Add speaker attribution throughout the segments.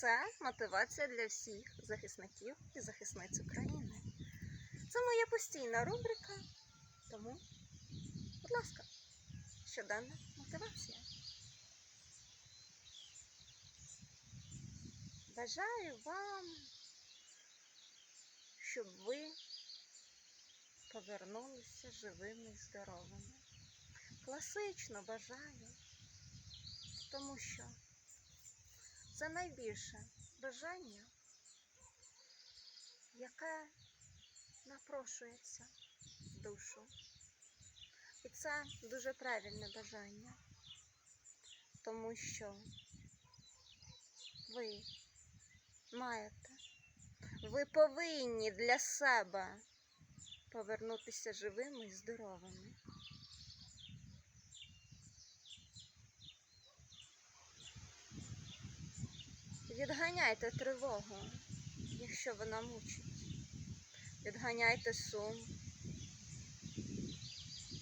Speaker 1: Це мотивація для всіх захисників і захисниць України. Це моя постійна рубрика, тому, будь ласка, щоденна мотивація. Бажаю вам, щоб ви повернулися живими і здоровими. Класично бажаю, тому що це найбільше бажання, яке напрошується в душу. І це дуже правильне бажання, тому що ви маєте, ви повинні для себе повернутися живими і здоровими. Відганяйте тривогу, якщо вона мучить. Відганяйте сум,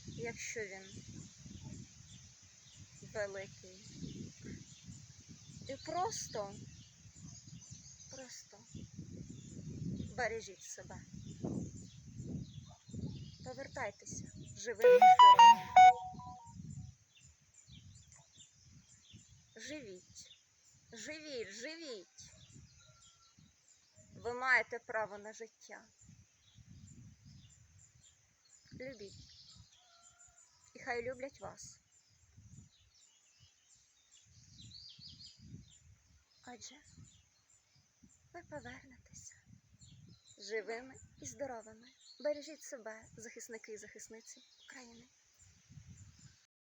Speaker 1: якщо він великий. І просто, просто бережіть себе. Повертайтеся живими здоровими. Живіть. Живіть, живіть. Ви маєте право на життя. Любіть. І хай люблять вас. Отже, ви повернетеся живими і здоровими. Бережіть себе, захисники і захисниці України.